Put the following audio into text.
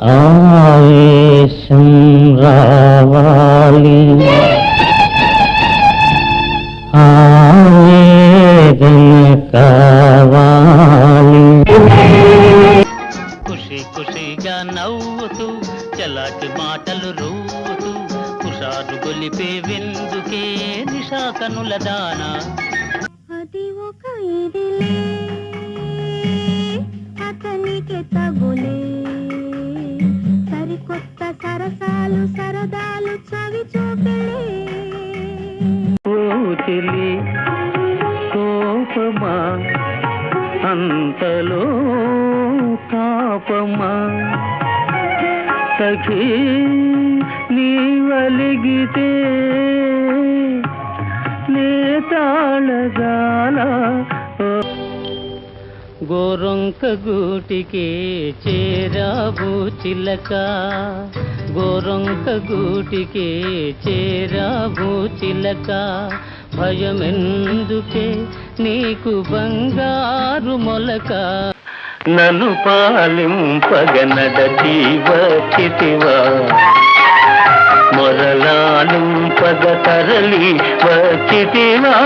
ఆవేశం రావాలి. ఆవేదన కావాలి. ఖుషి ఖుషిగా నవ్వుతూ చలాకి మాటలు రూతూ కుషారు గొలిపే విందుకే నిషా కనుల దానా. కొత్త సరసాలు సరదాలు చవి చూపిలే. కోతిలి కోపమా? అంతలో తాపమా? సఖీ నీవలిగితే నే తాళజాల గోరొంక గూటికి చేరావు చిలక. గోరొంక గూటికి చేరావు చిలక. భయమెందుకే నీకు బంగారు మొలక. నన్ను పాలింపగనడీ వచ్చితివా మొరలాలింపగ తరలి వచ్చితివా